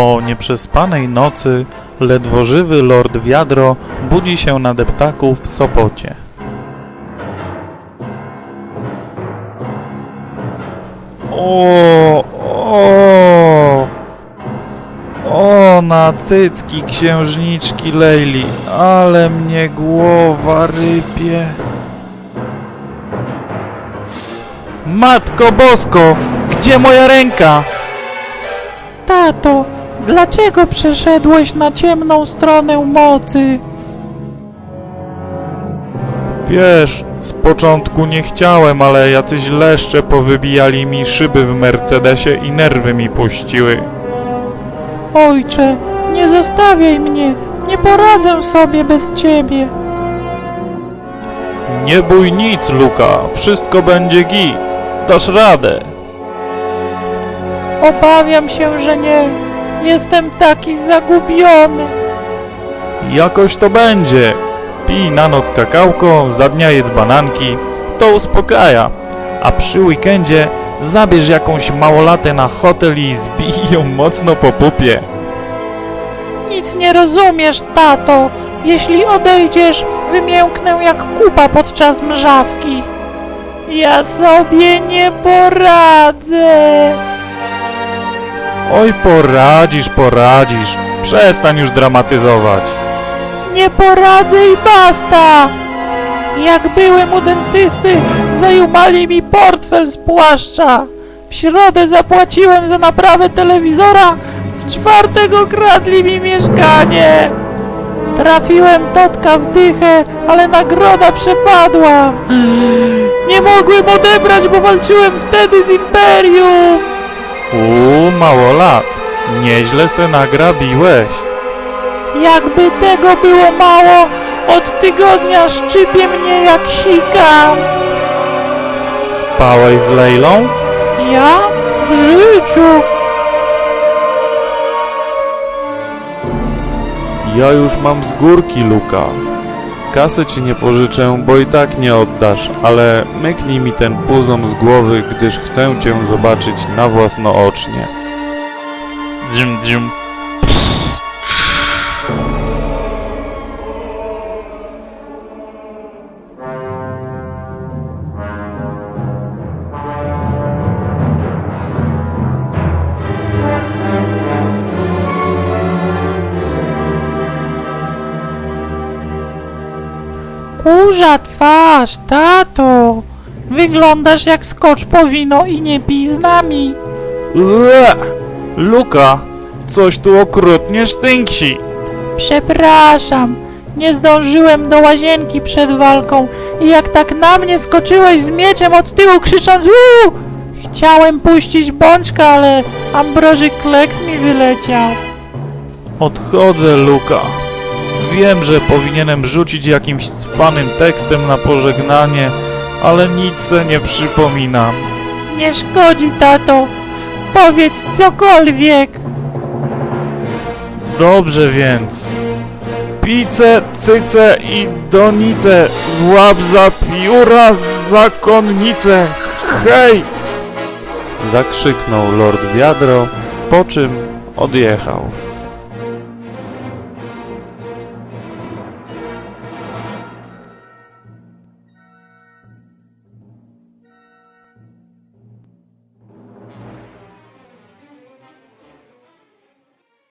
Po nieprzespanej nocy ledwo żywy lord wiadro budzi się na deptaku w Sopocie. O, o, o, na cycki księżniczki Lejli, ale mnie głowa rypie. Matko Bosko, gdzie moja ręka? Tato, dlaczego przeszedłeś na ciemną stronę mocy? Wiesz, z początku nie chciałem, ale jacyś leszcze powybijali mi szyby w Mercedesie i nerwy mi puściły. Ojcze, nie zostawiaj mnie, nie poradzę sobie bez ciebie. Nie bój nic, Luka, wszystko będzie git. Dasz radę. Obawiam się, że nie. Jestem taki zagubiony. Jakoś to będzie. Pij na noc kakałko, za dnia jedz bananki. To uspokaja. A przy weekendzie zabierz jakąś małolatę na hotel i zbij ją mocno po pupie. Nic nie rozumiesz, tato. Jeśli odejdziesz, wymięknę jak kupa podczas mrzawki. Ja sobie nie poradzę. Oj, poradzisz, poradzisz. Przestań już dramatyzować. Nie poradzę i basta. Jak byłem u dentysty, zajumali mi portfel z płaszcza. W środę zapłaciłem za naprawę telewizora, w czwartek okradli mi mieszkanie. Trafiłem Totka w dychę, ale nagroda przepadła. Nie mogłem odebrać, bo walczyłem wtedy z Imperium. Uuu, mało lat. Nieźle se nagrabiłeś. Jakby tego było mało, od tygodnia szczypie mnie jak sika. Spałeś z Lejlą? Ja? W życiu. Ja już mam z górki, Luka. Kasę ci nie pożyczę, bo i tak nie oddasz, ale myknij mi ten puzon z głowy, gdyż chcę cię zobaczyć na własnoocznie. Dzim, dzim. Kurza twarz, tato. Wyglądasz jak skocz po wino i nie pij z nami. Ue! Luka, coś tu okrutnie sztynksi. Przepraszam, nie zdążyłem do łazienki przed walką i jak tak na mnie skoczyłeś z mieczem od tyłu krzycząc Uuu! Chciałem puścić bączka, ale Ambroży kleks mi wyleciał. Odchodzę, Luka. Wiem, że powinienem rzucić jakimś cwanym tekstem na pożegnanie, ale nic se nie przypominam. Nie szkodzi, tato. Powiedz cokolwiek. Dobrze więc. Pice, cyce i donice, łap za pióra zakonnice, hej! Zakrzyknął Lord Wiadro, po czym odjechał.